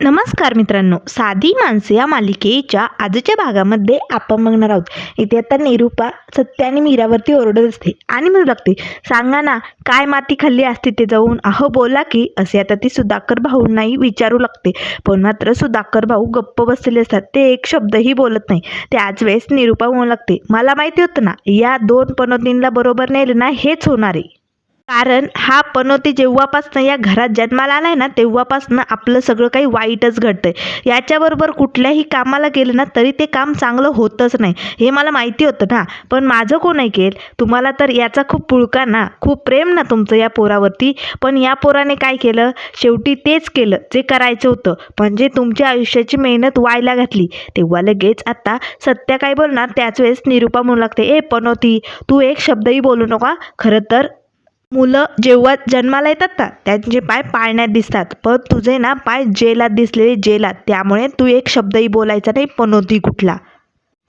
नमस्कार मित्रांनो साधी माणसे या मालिकेच्या आजच्या भागामध्ये आपण बघणार आहोत. इथे आता निरूपा सत्य आणि मीरावरती ओरडत असते आणि म्हणू लागते सांगा ना काय माती खाल्ली असते ते जाऊन? अहो बोला की असे आता ती सुधाकर भाऊंनाही विचारू लागते. पण मात्र सुधाकर भाऊ गप्प बसलेले असतात. ते एक शब्दही बोलत नाही. त्याच वेळेस निरूपा म्हणू लागते मला माहिती होतं ना या दोन पनोतींला बरोबर नेलं ना हेच होणार आहे. कारण हा पनोती जेव्हापासनं या घरात जन्माला आला आहे ना तेव्हापासनं आपलं सगळं काही वाईटच घडतंय. याच्याबरोबर कुठल्याही कामाला गेलं ना तरी ते काम चांगलं होतच नाही. हे मला माहिती होतं ना. पण माझं कोण ऐकेल? तुम्हाला तर याचा खूप पुळका ना. खूप प्रेम ना तुमचं या पोरावरती. पण या पोराने काय केलं? शेवटी तेच केलं जे करायचं होतं. म्हणजे तुमच्या आयुष्याची मेहनत व्हायला घातली. तेव्हा लगेच आता सत्या काय बोलणार? त्याच वेळेस निरूपा म्हणू लागते ए पनोती तू एक शब्दही बोलू नका. खरं तर मुलं जेव्हा जन्माला येतात ना त्यांचे पाय पाळण्यात दिसतात. पण तुझे ना पाय जेलात दिसलेले जेलात. त्यामुळे तू एक शब्दही बोलायचा नाही पनोती कुठला.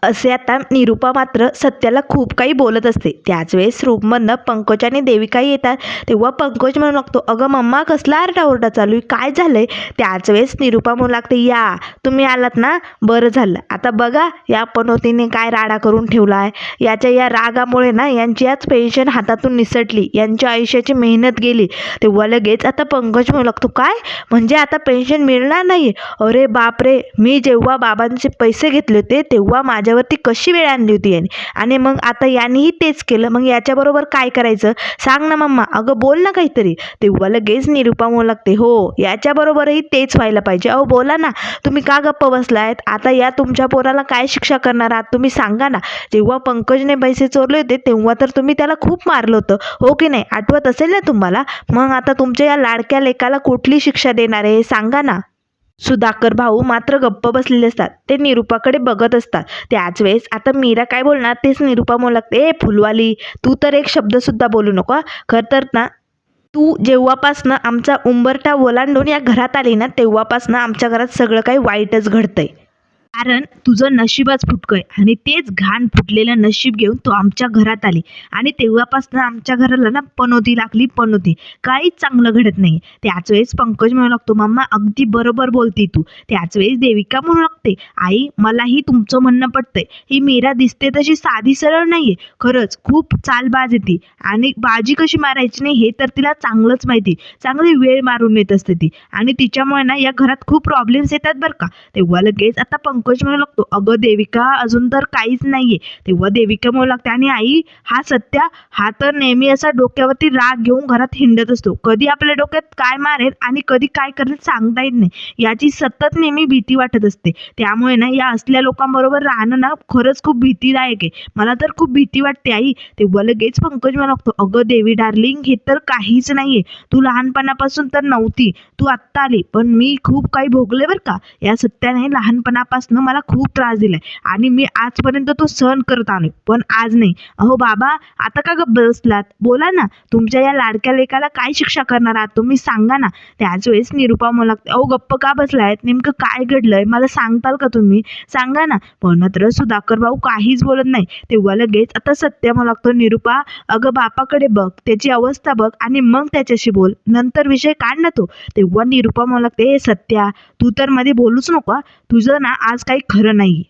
असे आता निरूपा मात्र सत्याला खूप काही बोलत असते. त्याच वेळेस रूममधनं पंकज आणि देविकाही येतात. तेव्हा पंकज म्हणू लागतो अगं मम्मा कसला आरडाओरडा चालू आहे? काय झालं आहे त्याच वेळेस निरूपा म्हणू लागते या तुम्ही आलात ना? बरं झालं. आता बघा या पनोतीने काय राडा करून ठेवला आहे याच्या या रागामुळे ना यांची आज पेन्शन हातातून निसटली. यांच्या आयुष्याची मेहनत गेली. तेव्हा लगेच आता पंकज म्हणू लागतो काय? म्हणजे आता पेन्शन मिळणार नाही अरे बापरे! मी जेव्हा बाबांचे पैसे घेतले होते तेव्हा माझ्या माझ्यावरती कशी वेळ आणली होती याने? आणि मग आता यानेही तेच केलं. मग याच्याबरोबर काय करायचं? सांग ना मम्मा. अगं बोल ना काहीतरी. तेव्हा लगेच निरूपा म्हणू लागते हो याच्याबरोबरही तेच व्हायला पाहिजे. अहो बोला ना. तुम्ही का गप्प बसलायत? आता या तुमच्या पोराला काय शिक्षा करणार आहात? तुम्ही सांगा ना. जेव्हा पंकजने पैसे चोरले होते तेव्हा तर तुम्ही त्याला खूप मारलं होतं. हो की नाही? आठवत असेल ना तुम्हाला? मग आता तुमच्या या लाडक्या लेकाला कुठली शिक्षा देणार आहे? सांगा ना. सुधाकर भाऊ मात्र गप्प बसलेले असतात. ते निरूपाकडे बघत असतात. त्याच वेळेस आता मीरा काय बोलणार? तेच निरूपा म्हणू लागते ए फुलवाली तू तर एक शब्दसुद्धा बोलू नको खरं तर ना तू जेव्हापासनं आमचा उंबरठा ओलांडून या घरात आली ना तेव्हापासनं आमच्या घरात सगळं काही वाईटच घडतंय. कारण तुझं नशीबच फुटकं आहे आणि तेच घाण फुटलेलं नशीब घेऊन तू आमच्या घरात आली. आणि तेव्हापासून आमच्या घराला ना पनोती लागली पनोती. काहीच चांगलं घडत नाही. त्याच वेळेस पंकज म्हणू लागतो मम्मा अगदी बरोबर बोलते तू. त्याच वेळेस देविका म्हणू लागते आई मलाही तुमचं म्हणणं पडतंय ही मीरा दिसते तशी साधी सरळ नाहीये. खरंच खूप चालबाज येते. आणि बाजी कशी मारायची नाही हे तर तिला चांगलंच माहिती. चांगली वेळ मारून येत असते ती. आणि तिच्यामुळे ना या घरात खूप प्रॉब्लेम्स येतात बरं का. तेव्हा लगेच आता पंकज म्हणू लागतो अगं देविका अजून तर काहीच नाहीये. तेव्हा देविका म्हणू लागते आणि आई हा सत्या हा तर नेहमी असा डोक्यावरती राग घेऊन घरात हिंडत असतो. कधी आपल्या डोक्यात काय मारेल आणि कधी काय करेल सांगता येत नाही. याची सतत नेहमी भीती वाटत असते. त्यामुळे ना या असल्या लोकांबरोबर राहणं ना खरंच खूप भीतीदायक आहे. मला तर खूप भीती वाटते आई. तेव्हा लगेच पंकज म्हणू लागतो अगं देवी डार्लिंग हे तर काहीच नाहीये. तू लहानपणापासून तर नव्हती. तू आत्ता आली. पण मी खूप काही भोगले बरं का. या सत्याने लहानपणापासून मला खूप त्रास दिलाय. आणि मी आजपर्यंत तो सहन करत आलो पण आज नाही. अहो बाबा आता का गप्प बसलात? बोला ना. तुमच्या या लाडक्या लेकाला काय शिक्षा करणार आहात तुम्ही सांगा ना. त्याच वेळेस निरूपा मला लागते अहो गप्प का बसलायत? नेमकं काय घडलंय? मला सांगताल का तुम्ही? सांगा ना. पण मात्र सुधाकर भाऊ काहीच बोलत नाही. तेव्हा लगेच आता सत्य मला लागतो. निरूपा अगं बापाकडे बघ. त्याची अवस्था बघ आणि मग त्याच्याशी बोल. नंतर विषय काढ ना तो. तेव्हा निरूपा मला लागते हे सत्या तू तर मध्ये बोलूच नको तुझं ना आज काही खरं नाही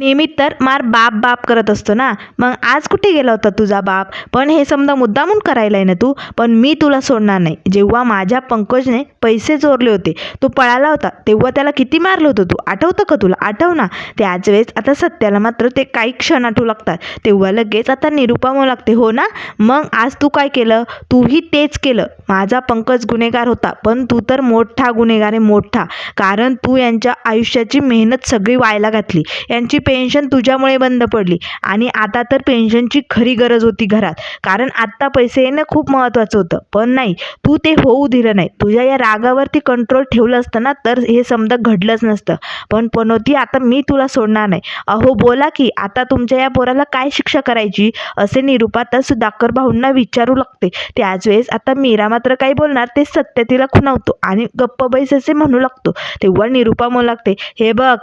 नेहमी तर मार बाप बाप करत असतो ना. मग आज कुठे गेला होता तुझा बाप? पण हे समजा मुद्दामून करायला आहे ना तू? पण मी तुला सोडणार नाही. जेव्हा माझ्या पंकजने पैसे चोरले होते तो पळाला होता तेव्हा त्याला किती मारलं होतं तू? आठवतं का तुला? आठव ना. त्याच वेळेस आता सत्याला मात्र ते काही क्षण आठवू लागतात. तेव्हा लगेच आता निरूपा लागते हो ना? मग आज तू काय केलं? तूही तेच केलं. माझा पंकज गुन्हेगार होता पण तू तर मोठा गुन्हेगार आहे मोठा. कारण तू यांच्या आयुष्याची मेहनत सगळी वायला घातली. यांची पेन्शन तुझ्यामुळे बंद पडली. आणि आता तर पेन्शनची खरी गरज होती घरात. कारण आत्ता पैसे येणं खूप महत्त्वाचं होतं. पण नाही तू ते होऊ दिलं नाही. तुझ्या या रागावरती कंट्रोल ठेवलं असतं ना तर हे समजा घडलंच नसतं. पण पनोती आता मी तुला सोडणार नाही. अहो बोला की आता तुमच्या या पोराला काय शिक्षा करायची? असे निरूपा दाकर सुधाकर भाऊंना विचारू लागते. त्याच वेळेस आता मीरा मात्र काही बोलणार ते सत्य तिला खुणावतो. आणि गप्प बैस असे म्हणू लागतो. तेव्हा निरूपा म्हणू लागते हे बघ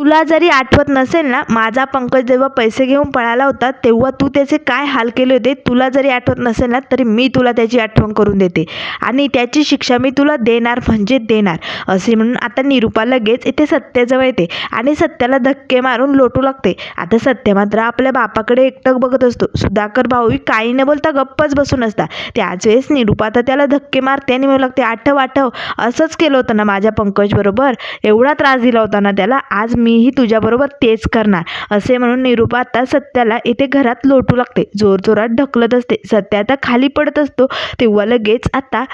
तुला जरी आठवत नसेल ना माझा पंकज जेव्हा पैसे घेऊन पळाला होता तेव्हा तू त्याचे काय हाल केले होते तुला जरी आठवत नसेल ना तरी मी तुला त्याची आठवण करून देते. आणि त्याची शिक्षा मी तुला देणार म्हणजे देणार. असे म्हणून आता निरूपा लगेच इथे सत्याजवळ येते आणि सत्याला धक्के मारून लोटू लागते. आता सत्य मात्र आपल्या बापाकडे एकटक बघत असतो. सुधाकर भाऊ काही न बोलता गप्पच बसून असता. त्याच वेळेस निरूपा तर त्याला धक्के मारते आणि म्हणू लागते आठव आठव असंच केलं होतं ना माझ्या पंकज बरोबर? एवढा त्रास दिला होता ना त्याला? आज मी मीही तुझ्याबरोबर तेच करणार. असे म्हणून निरूपा आता सत्याला इथे घरात लोटू लागते. जोरजोरात ढकलत असते. सत्य आता खाली पडत असतो. तेव्हा लगेच आता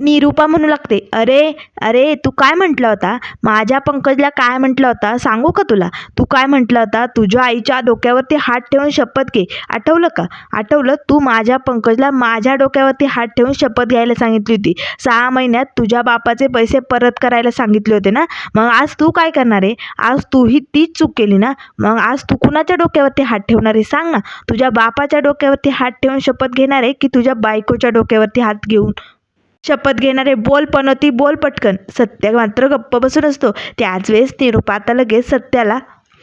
निरूपा म्हणू लागते. अरे अरे तू काय म्हटला होता? माझ्या पंकजला काय म्हटलं होता? सांगू का तुला? तू काय म्हटलं होता? तुझ्या आईच्या डोक्यावरती हात ठेवून शपथ घे. आठवलं का? आठवलं? तू माझ्या पंकजला माझ्या डोक्यावरती हात ठेवून शपथ घ्यायला सांगितली होती. सहा महिन्यात तुझ्या बापाचे पैसे परत करायला सांगितले होते ना? मग आज तू काय करणार आहे? आज तूही तीच चूक केली ना? मग आज तू कुणाच्या डोक्यावरती हात ठेवणार आहे? सांग ना. तुझ्या बापाच्या डोक्यावरती हात ठेवून शपथ घेणार आहे की तुझ्या बायकोच्या डोक्यावरती हात घेऊन? शपथ घेणारे बोल पनोती बोल पटकन. सत्य मात्र गप्प बसून असतो. त्याच वेळेस निरूपा आता लगेच सत्याला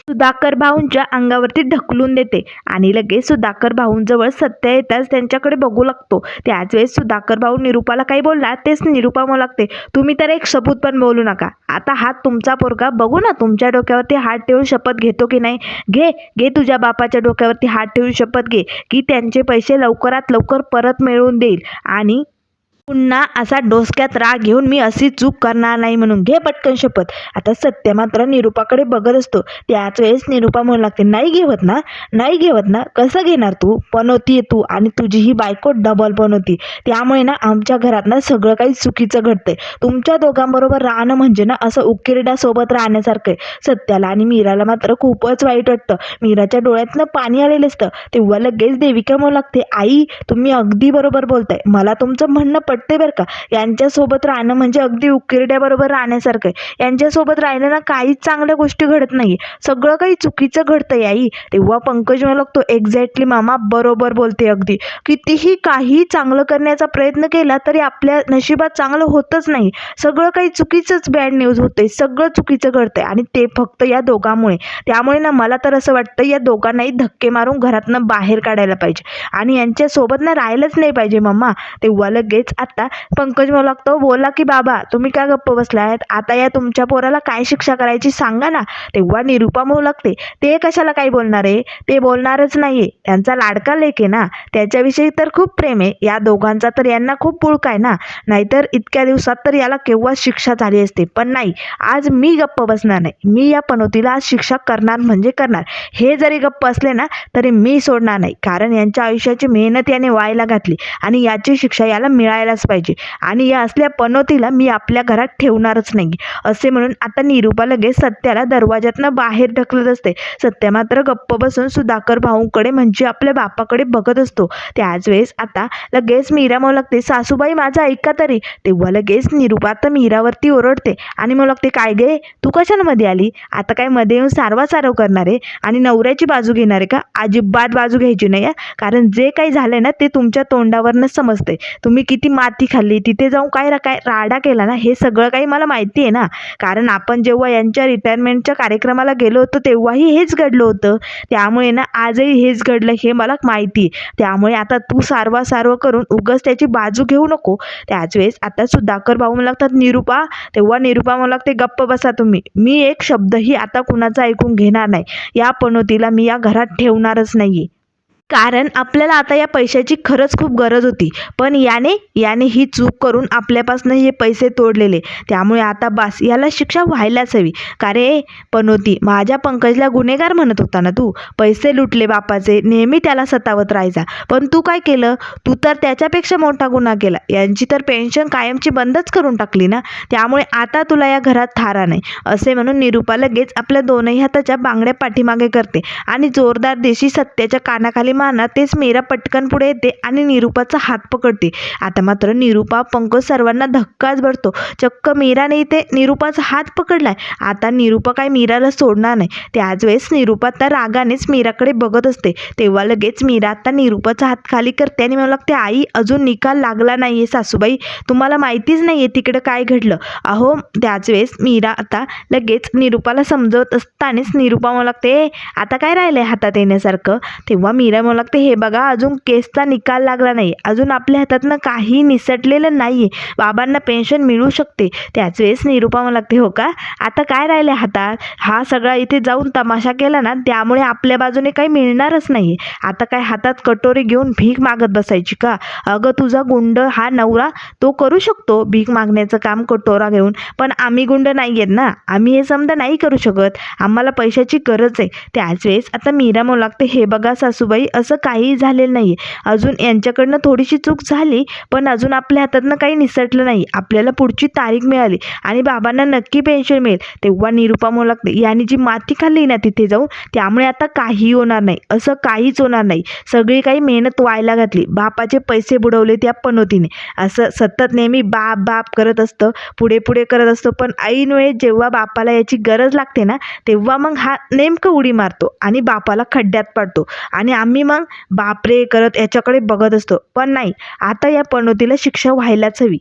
सुधाकर भाऊंच्या अंगावरती ढकलून देते. आणि लगेच सुधाकर भाऊंजवळ सत्य येताच त्यांच्याकडे बघू लागतो. त्याच वेळेस सुधाकर भाऊ निरूपाला काही बोलला तेच निरूपा म्हणू लागते. तुम्ही तर एक शपूत पण बोलू नका. आता हात तुमचा पोरगा बघू ना तुमच्या डोक्यावरती हात ठेवून शपथ घेतो की नाही? घे घे तुझ्या बापाच्या डोक्यावरती हात ठेवून शपथ घे की त्यांचे पैसे लवकरात लवकर परत मिळवून देईल. आणि पुन्हा असा डोसक्यात राग घेऊन मी अशी चूक करणार नाही म्हणून घे पटकन शपथ. आता सत्य मात्र निरूपाकडे बघत असतो. त्याच वेळेस निरूपा म्हणू लागते नाही घेवत ना? नाही घेवत ना? कसं घेणार तू? पनवती तू आणि तुझी ही बायको डबल बनवती. त्यामुळे ना आमच्या घरात ना सगळं काही चुकीचं घडतंय. तुमच्या दोघांबरोबर राहणं म्हणजे ना असं उकिरड्यासोबत राहण्यासारखं आहे. सत्याला आणि मीराला मात्र खूपच वाईट वाटतं. मीराच्या डोळ्यातनं पाणी आलेलं असतं. तेव्हा लगेच देविका म्हणू लागते आई तुम्ही अगदी बरोबर बोलताय. मला तुमचं म्हणणं पटते बरं का. यांच्यासोबत राहणं म्हणजे अगदी उकिरड्याबरोबर राहण्यासारखं आहे. यांच्यासोबत राहिलं ना काहीच चांगल्या गोष्टी घडत नाही सगळं काही चुकीचं घडतंय याई तेव्हा पंकज मला लागतो एक्झॅक्टली मामा बरोबर बोलते अगदी. कितीही काही चांगलं करण्याचा प्रयत्न केला तरी आपल्या नशिबात चांगलं होतच नाही. सगळं काही चुकीचंच बॅड न्यूज होतंय. सगळं चुकीचं घडतंय. आणि ते फक्त या दोघांमुळे. त्यामुळे ना मला तर असं वाटतं या दोघांनाही धक्के मारून घरातनं बाहेर काढायला पाहिजे. आणि यांच्यासोबत ना राहिलंच नाही पाहिजे मम्मा तेव्हा लगेच आता पंकज म्हणू लागतो बोला की बाबा तुम्ही काय गप्प बसला आहेत आता या तुमच्या पोराला काय शिक्षा करायची सांगा ना. तेव्हा निरूपा म्हणू लागते. ते कशाला काय बोलणार? आहे ते बोलणारच नाहीये. त्यांचा लाडका लेख आहे ना. त्याच्याविषयी तर खूप प्रेम आहे. या दोघांचा तर यांना खूप पुळक आहे ना. नाहीतर इतक्या दिवसात तर याला केव्हा शिक्षा झाली असते? पण नाही. आज मी गप्प बसणार नाही. मी या पनोतीला आज शिक्षा करणार म्हणजे करणार. हे जरी गप्प असले ना तरी मी सोडणार नाही. कारण यांच्या आयुष्याची मेहनत याने वायला घातली. आणि याची शिक्षा याला मिळायला मिळायलाच पाहिजे. आणि या असल्या पनोतीला मी आपल्या घरात ठेवणारच नाही असे म्हणून आता निरूपा लगेच सत्याला दरवाज्यातनं बाहेर ढकलत असते. सत्य मात्र गप्प बसून सुधाकर भाऊंकडे म्हणजे आपल्या बापाकडे बघत असतो. त्याच वेळेस आता लगेच मीरा म्हणू लागते सासूबाई माझं ऐका तरी. तेव्हा लगेच निरूपा तर मीरावरती ओरडते. आणि म्हणू लागते काय गे तू कशामध्ये आली? आता काय मध्ये येऊन सारवा सारव करणार आहे? आणि नवऱ्याची बाजू घेणार आहे का? अजिबात बाजू घ्यायची नाही कारण जे काही झालंय ना ते तुमच्या तोंडावरनं समजते तुम्ही किती माती खाल्ली तिथे जाऊन काय रा काय राडा केला ना हे सगळं काही मला माहिती आहे ना. कारण आपण जेव्हा यांच्या रिटायरमेंटच्या कार्यक्रमाला गेलो होतो तेव्हाही हेच घडलं होतं. त्यामुळे ना आजही हेच घडलं हे मला माहिती त्यामुळे आता तू सारवा सारवं करून उगस त्याची बाजू घेऊ नको. त्याच वेळेस आता सुधाकर भाऊ मला लागतात निरूपा तेव्हा निरूपा मला लागते गप्प बसा तुम्ही. मी एक शब्दही आता कुणाचा ऐकून घेणार नाही. या पनोतीला मी या घरात ठेवणारच नाही कारण आपल्याला आता या पैशाची खरंच खूप गरज होती. पण याने याने ही चूक करून आपल्यापासून हे पैसे तोडलेले. त्यामुळे आता बास याला शिक्षा व्हायलाच हवी. का रे? पनोती माझ्या पंकजला गुन्हेगार म्हणत होता ना तू? पैसे लुटले बापाचे. नेहमी त्याला सतावत राहायचा. पण तू काय केलं? तू तर त्याच्यापेक्षा मोठा गुन्हा केला. यांची तर पेन्शन कायमची बंदच करून टाकली ना? त्यामुळे आता तुला या घरात थारा नाही. असे म्हणून निरूपा लगेच आपल्या दोनही हाताच्या बांगड्या पाठीमागे करते आणि जोरदार देशी सत्याच्या कानाखाली मारणार तेच मीरा पटकन पुढे येते आणि निरूपाचा हात पकडते. आता मात्र निरूपा पंकज सर्वांना धक्काच भरतो चक्क मीराने इथे निरूपाचा हात पकडलाय. आता निरूपा काय मीराला सोडणार नाही. त्याच वेळेस निरूपा आता रागानेच मीराकडे बघत असते. तेव्हा लगेच मीरा आता निरूपाचा हात खाली करते आणि मला लागते आई अजून निकाल लागला नाहीये सासूबाई. तुम्हाला माहितीच नाही आहे तिकडं काय घडलं. अहो त्याच वेळेस मीरा आता लगेच निरूपाला समजवत असतानाच निरूपा मला लागते आता काय राहिलंय हातात येण्यासारखं? तेव्हा मीरा मला लागते. हे बघा अजून केसचा निकाल लागला नाही. अजून आपल्या हातातनं काही निसटलेलं नाहीये. बाबांना पेन्शन मिळू शकते. त्याच वेळेस निरूपा मला लागते हो का? आता काय राहिले हातात? हा सगळा इथे जाऊन तमाशा केला ना त्यामुळे आपल्या बाजूने काही मिळणारच नाही आता काय हातात कटोरी घेऊन भीक मागत बसायची का? अगं तुझा गुंड हा नवरा तो करू शकतो भीक मागण्याचं काम कटोरा घेऊन. पण आम्ही गुंड नाही आहेत ना. आम्ही हे समजा नाही करू शकत. आम्हाला पैशाची गरज आहे. त्याच वेळेस आता मीरा म्हणू लागते हे बघा सासूबाई असं काहीही झालेलं नाही अजून यांच्याकडनं थोडीशी चूक झाली पण अजून आपल्या हातातनं काही निसटलं नाही. आपल्याला पुढची तारीख मिळाली आणि बाबांना नक्की पेन्शन मिळेल. तेव्हा निरुपा म्हणू लागते जी माती खाल्ली ना तिथे जाऊन त्यामुळे आता काही होणार नाही. असं काहीच होणार नाही. सगळी काही मेहनत व्हायला घातली. बापाचे पैसे बुडवले त्या पनोतीने. असं सतत नेहमी बाप बाप करत असतं पुढे पुढे करत असतो. पण ऐन जेव्हा बापाला याची गरज लागते ना तेव्हा मग हा नेमकं उडी मारतो आणि बापाला खड्ड्यात पाडतो. आणि आम्ही मग बापरे करत याच्याकडे बघत असतो. पण नाही आता या पनोतीला शिक्षा व्हायलाच हवी.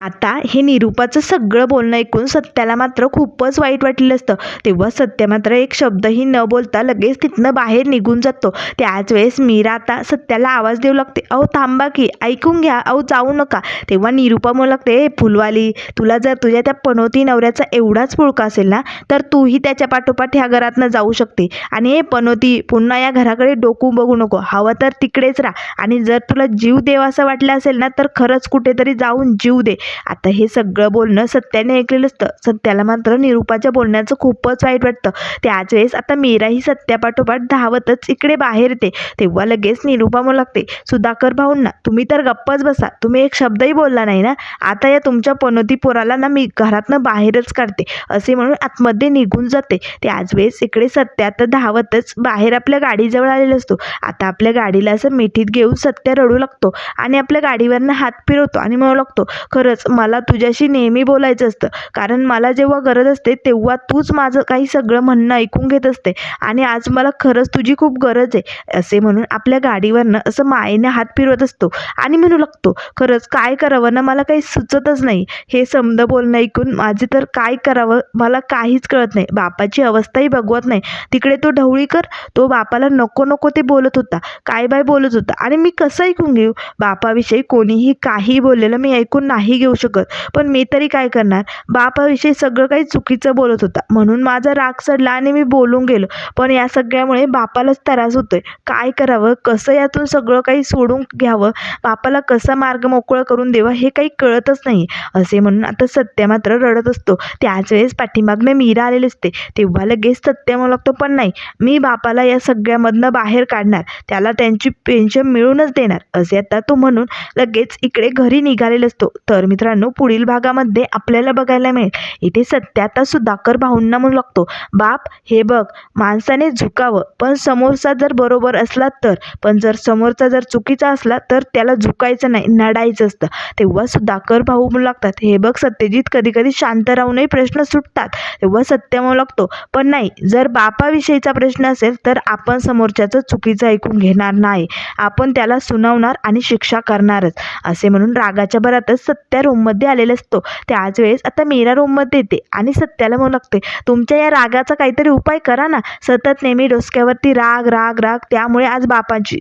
आता हे निरूपाचं सगळं बोलणं ऐकून सत्याला मात्र खूपच वाईट वाटलेलं असतं. तेव्हा सत्य मात्र एक शब्दही न बोलता लगेच तिथनं बाहेर निघून जातो. त्याच वेळेस मीरा आता सत्याला आवाज देऊ लागते. अहो थांबा की ऐकून घ्या. अहो जाऊ नका. तेव्हा निरूपा म्हणू लागते "ए फुलवाली तुला जर तुझ्या त्या पनोती नवऱ्याचा एवढाच पुळका असेल ना तर तूही त्याच्या पाठोपाठ ह्या घरातनं जाऊ शकते. आणि हे पनोती पुन्हा या घराकडे डोकू बघू नको. हवं तर तिकडेच राहा. आणि जर तुला जीव देव असं वाटलं असेल ना तर खरंच कुठेतरी जाऊन जीव दे. आता हे सगळं बोलणं सत्याने ऐकलेलं असतं. सत्याला मात्र निरूपाच्या बोलण्याचं खूपच वाईट वाटतं. त्याच वेळेस आता मीराही सत्यापाठोपाठ धावतच इकडे बाहेर येते. तेव्हा लगेच निरूपा म्हणू लागते सुधाकर भाऊंना तुम्ही तर गप्पच बसा. तुम्ही एक शब्दही बोलला नाही ना? आता या तुमच्या पनोती पोराला ना मी घरातनं बाहेरच काढते. असे म्हणून आतमध्ये निघून जाते. त्याच वेळेस इकडे सत्या तर धावतच बाहेर आपल्या गाडीजवळ आलेला असतो. आता आपल्या गाडीला असं मिठीत घेऊन सत्य रडू लागतो आणि आपल्या गाडीवरनं हात फिरवतो आणि म्हणू लागतो खरंच मला तुझ्याशी नेहमी बोलायचं असतं. कारण मला जेव्हा गरज असते तेव्हा तूच माझं काही सगळं म्हणणं ऐकून घेत असते. आणि आज मला खरंच तुझी खूप गरज आहे असे म्हणून आपल्या गाडीवरनं असं मायेने हात फिरवत असतो. आणि म्हणू लागतो खरंच काय करावं ना मला काही सुचतच नाही. हे समद बोलणं ऐकून माझे तर काय करावं मला काहीच कळत नाही. बापाची अवस्थाही बघवत नाही. तिकडे तो ढवळीकर तो बापाला नको नको ते बोलत होता. काय बाय बोलत होता? आणि मी कसं ऐकून घेऊ? बापाविषयी कोणीही काही बोललेलं मी ऐकून नाही घेऊ शकत. पण मी तरी काय करणार? बापाविषयी सगळं काही चुकीचं बोलत होता. म्हणून माझा राग चढला आणि मी बोलून गेलो. पण या सगळ्यामुळे बापालाच त्रास होतोय. काय करावं? कसं यातून सगळं काही सोडून घ्यावं? बापाला कसा मार्ग मोकळा करून द्यावा हे काही कळतच नाही. असे म्हणून आता सत्य मात्र रडत असतो. त्याच वेळेस पाठीमागनं मीरा आलेली असते. तेव्हा लगेच सत्य म्हणू लागतो पण नाही. मी बापाला या सगळ्यामधनं बाहेर काढणार. त्याला त्यांची पेन्शन मिळूनच देणार. असे आता तो म्हणून लगेच इकडे घरी निघालेला असतो. तर मित्रांनो पुढील भागामध्ये आपल्याला बघायला मिळेल. इथे सत्याता सुद्धा सुधाकर भाऊंना म्हणू लागतो बाप हे बघ माणसाने झुकावं पण समोरचा जर बरोबर असला तर पण जर समोरचा जर चुकीचा असला तर त्याला झुकायचं नाही नडायचं असतं. तेव्हा सुधाकर भाऊ म्हणू लागतात हे बघ सत्यजित कधी कधी शांत राहूनही प्रश्न सुटतात. तेव्हा सत्य म्हणू लागतो पण नाही जर बापाविषयीचा प्रश्न असेल तर आपण समोरच्याचं चुकीचं ऐकून घेणार नाही. आपण त्याला सुनावणार आणि शिक्षा करणारच. असे म्हणून रागाच्या भरातच सत्या रूममध्ये आलेला असतो. त्याच वेळेस आता मीरा रूममध्ये येते आणि सत्याला म्हणू लागते तुमच्या या रागाचा काहीतरी उपाय करा ना. सतत नेहमी डोसक्यावरती राग राग राग त्यामुळे आज बापांची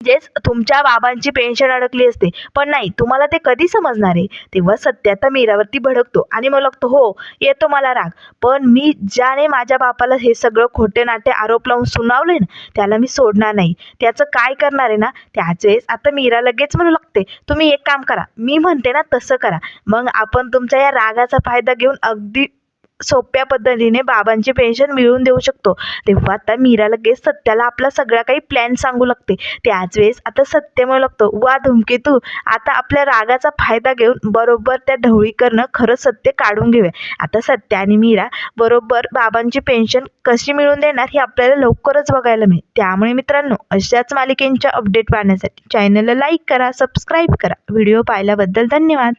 म्हणजेच तुमच्या बाबांची पेन्शन अडकली असते. पण नाही तुम्हाला ते कधी समजणार आहे? तेव्हा सत्या आता मीरावरती भडकतो आणि मग लागतो हो येतो मला राग. पण मी ज्याने माझ्या बापाला हे सगळं खोटे नाटे आरोप लावून सुनावले ना त्याला मी सोडणार नाही. त्याचं काय करणार आहे ना त्याच वेळेस आता मीरा लगेच म्हणू लागते तुम्ही एक काम करा मी म्हणते ना तसं करा. मग आपण तुमच्या या रागाचा फायदा घेऊन अगदी सोप्या पद्धतीने बाबांची पेन्शन मिळवून देऊ शकतो. तेव्हा आता मीरा लगेच सत्याला आपला सगळा काही प्लॅन सांगू लागते. त्याच वेळेस आता सत्य म्हणू लागतो वा धूमकेतू आता आपल्या रागाचा फायदा घेऊन बरोबर त्या ढवळीकरनं खरं सत्य काढून घेऊया. आता सत्य आणि मीरा बरोबर बाबांची पेन्शन कशी मिळवून देणार हे आपल्याला लवकरच बघायला मिळेल. त्यामुळे मित्रांनो अशाच मालिकेंच्या अपडेट पाहण्यासाठी चॅनलला लाईक करा सबस्क्राईब करा. व्हिडिओ पाहिल्याबद्दल धन्यवाद.